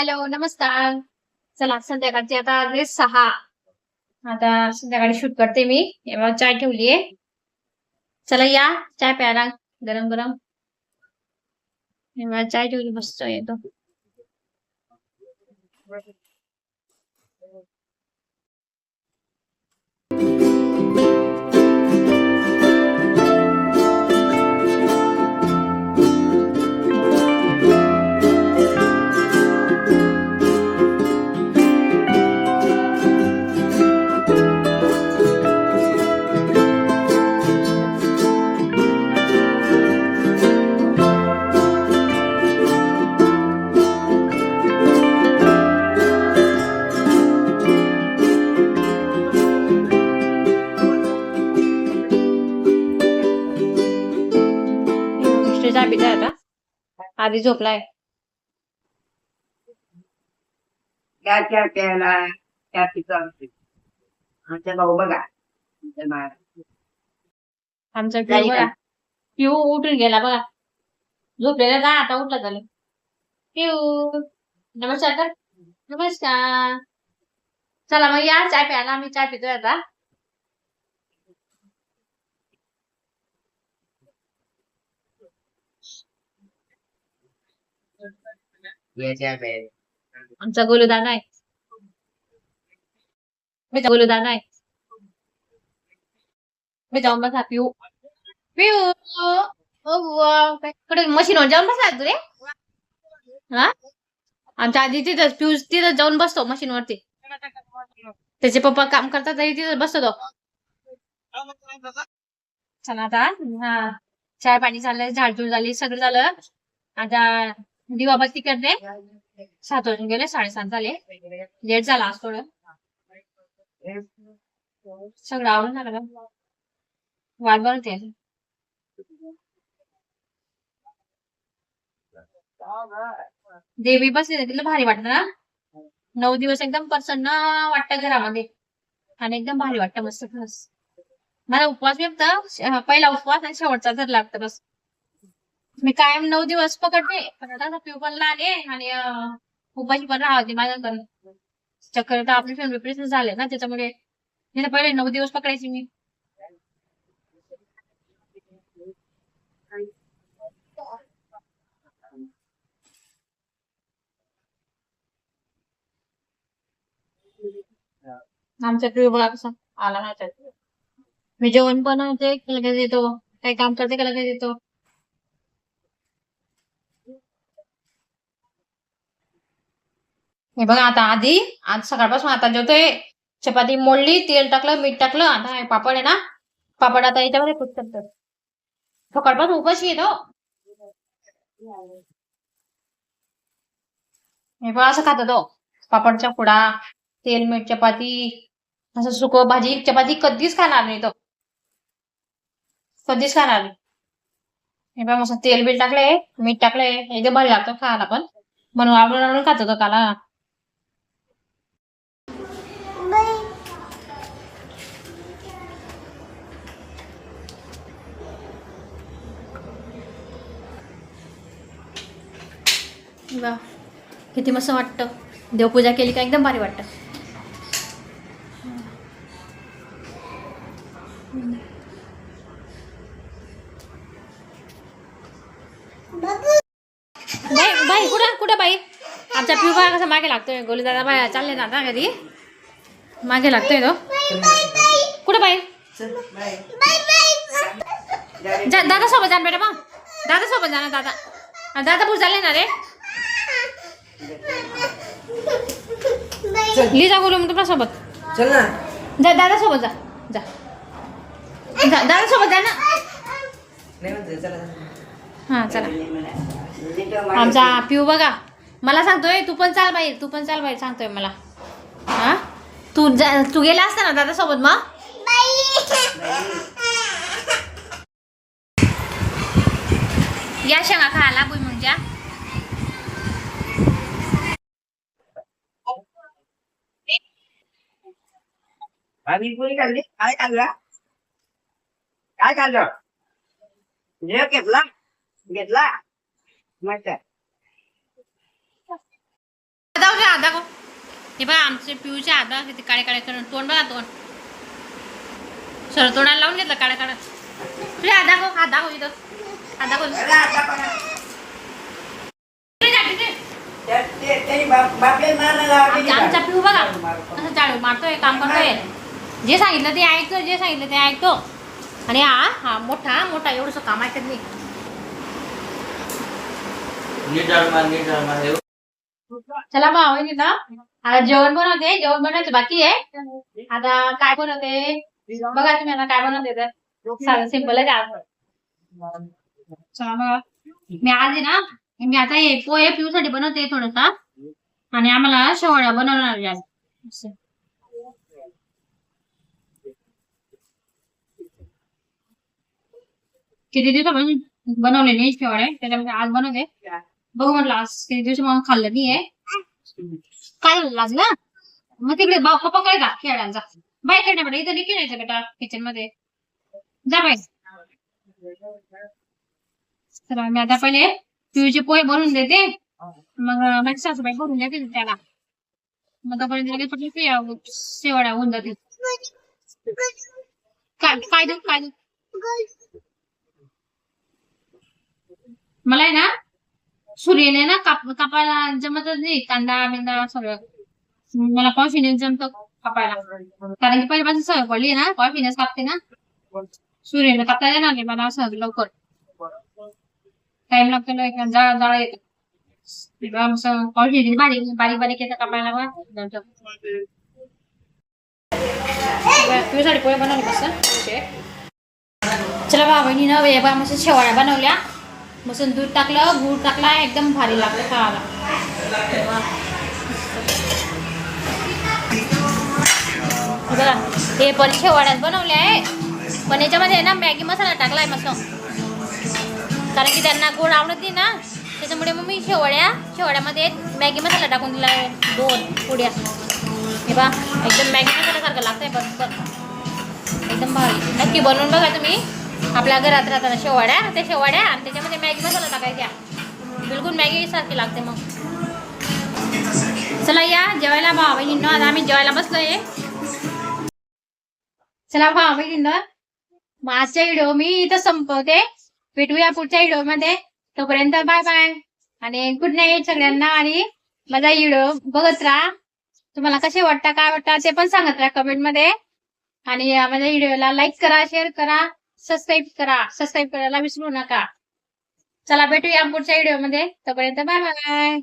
Hello नमस्कार. चला संध्याकाळची आता आले सहा. आता संध्याकाळी शूट करते मी. एवढा चाय ठेवलीये चला या चाय प्यायला. गरम गरम. एवढा चाय ठेवली मस्त येतो आधी झोपलाय. त्या त्या त्याला त्या आमच्या भाऊ बघा. आमचा पिऊ का? बघा. पिऊ उठून गेला बघा. झोपलेला का आता उठला झालं पिऊ नमस्कार कर नमस्कार. चला मग या चाय प्यायला. आम्ही चाय पितोय आता. याच्या आमचा गोलू दादा आहे. मी गोलू दादा आहे. मी जाऊन बसा पिऊ. पिऊ. हो, ओ मशीनवर जाऊन बसा तू रे? हा? आमच्या आधी तिथंच पिऊ तिथं जाऊन बसतो मशीनवरती त्याचे पप्पा काम करतात तरी तिथं बसतो तो. चला आता. हा. चाय पाणी झालं झाडझूड झाली सगळं झालं. आता दिवाबत्ती करते. सात वाजून गेले साडेसात झाले. लेट झाला आज थोडं. सगळं आवडून झालं का? वाट बनवते देवी बसली तिला भारी वाटत ना? नऊ दिवस एकदम प्रसन्न वाटतं घरामध्ये. आणि एकदम भारी वाटतं मस्त खरंच मला उपवास बी पहिला उपवास आणि शेवटचा धरला लागतं बस. मी कायम नऊ दिवस पकडते. पण आता पिऊ पण आणि उपाशी पण राहते माझ्याकडे चक्कर तर आपले फॅमिली प्रेस झाले ना त्याच्यामुळे मी तर पहिले नऊ दिवस पकडायची मी. आमच्या पिऊ आला नाही मी जेवण बनवते की लगेच येतो. काही काम करते का लगेच येतो. हे बघा आता आधी आज सकाळपासून आता जेवते चपाती मोडली तेल टाकलं मीठ टाकलं आता हे पापड आहे ना पापड आता याच्यामध्ये कुठ करतात सकाळपासून उपाशी येतो. हे बघा असं खातो होतो पापडचा पुडा तेल मीठ चपाती असं सुक भाजी चपाती कधीच खाणार नाही तो. कधीच खाणार नाही. हे बघा मस्त तेल बील टाकलंय मीठ टाकलंय एकदम भारी लागतं खायला पण. म्हणून आवडून आवडून खातो होतो काला. वा. किती मस्त वाटतं. देवपूजा केली का एकदम भारी वाटतं. बाई बाई कुठं कुठं बाई? आमचा पिऊ कसं कसा मागे लागतोय. गोली दादा बाय चालले ना आता कधी मागे लागतोय तो. कुठं बाई? जा दादा सोबत जाण बेटा मग दादा सोबत जाणार दादा. दादा पूर चालले ना रे लिजा बोलू मग तुला सोबत चल ना. जा दादा सोबत जा. जा. जा- दादा सोबत जा ना. नाही म्हणते, चला. हा चला. आमचा पिऊ बघा. मला सांगतोय तू पण चाल बाई तू पण चाल बाई सांगतोय मला. हा? तू जा- तू गेला असता ना दादा सोबत मग या शेंगा खायला भुईमुगच्या आम्ही काय खाल्ला काय खाल्लं जे घेतला घेतला मस्त दाखव हात दाखव हे बघा आमचे पिऊचे बघा किती काळे काळे करून तोंड बघा तोंड सर तोंडाला लावून घेतलं काळ्या काळ्या तुझे हात दाखव हात दाखव इथं मारायला लावले आमचा पिऊ बघा. कसं चालू मारतोय काम करतोय जे सांगितलं ते ऐकतो जे सांगितलं ते ऐकतो आणि हा हा मोठा मोठा एवढंसं काम ऐकत नाही नीट झाडू मार नीट झाडू मार हे चला मग आवडली ना आता जेवण बनवते जेवण बनवायचं बाकी आहे. आता काय बनवते? बघा तुम्ही आता काय बनवते तर. साधं सिंपल आहे आज चला बघा. मी आज आहे ना मी आता हे पोहे पिऊसाठी बनवते थोडंसा. आणि आम्हाला शेवड्या बनवणार आहे आज. किती दिवसापासून बनवले नाही शेवड्या त्याच्यामध्ये आज बनवते बघू म्हटलं आज किती दिवस म्हणून खाल्लं नाही आहे काय झालं आज ना मग तिकडे भाऊ पप्पा काय का खेळायचा बाय खेळण्या बेटा इथं नाही खेळायचं बेटा किचनमध्ये. जा बाय तर मी आता पहिले पिऊचे पोहे बनवून देते. मग माझी सासूबाई भरून देते त्याला. मग तोपर्यंत लगेच पटली पिया शेवड्या होऊन जातील. काय काय देऊ काय देऊ मला आहे ना सूर्यने ना काप कापायला जमतच नाही कांदा बिंदा सगळं. मला कॉफीने जमत कापायला. कारण की पहिल्यापासून सवय पडली ना कॉफीनेच कापते ना. सूर्यने कापता येणार नाही मला असं लवकर. टाइम लागतो जाळ जाळ येत. कॉफी बारीक बारीक बारीक येतं कापायला तुझ्या साडी पोहे बनवली कसं चला बा ना हे बा शेवाळ्या बनवल्या. मसून दूध टाकलं गूळ टाकला एकदम भारी लागलं खायला. बघा हे पण शेवाळ्यात बनवले आहे. पण याच्यामध्ये आहे ना मॅगी मसाला टाकला आहे मसून. कारण की त्यांना गोड आवडत नाही ना. त्याच्यामुळे मग मी शेवड्या शेवड्यामध्ये मॅगी मसाला टाकून दिला आहे दोन पुड्या. हे बा एकदम मॅगी मसाल्यासारखं लागतंय बरोबर एकदम भारी. नक्की बनवून बघा तुम्ही. आपल्या घरात राहताना शेवाड्या त्या शेवाड्या आणि त्याच्यामध्ये मॅगी मसाला टाकायच्या बिलकुल मॅगी सारखी लागते मग. चला या जेवायला भावा बहिणींनो आता आम्ही जेवायला बसलोय. चला भावा बहिणींनो मग आजचा व्हिडिओ मी इथं संपवते. भेटूया पुढच्या व्हिडिओमध्ये. तोपर्यंत बाय बाय आणि गुड नाईट सगळ्यांना आणि माझा व्हिडिओ बघत राहा. तुम्हाला कसे वाटतं काय वाटतं ते पण सांगत राहा कमेंटमध्ये. आणि माझ्या व्हिडिओला लाईक करा शेअर करा. सबस्क्राईब करा. सबस्क्राईब करायला विसरू नका. चला भेटूया पुढच्या व्हिडिओमध्ये. तोपर्यंत बाय बाय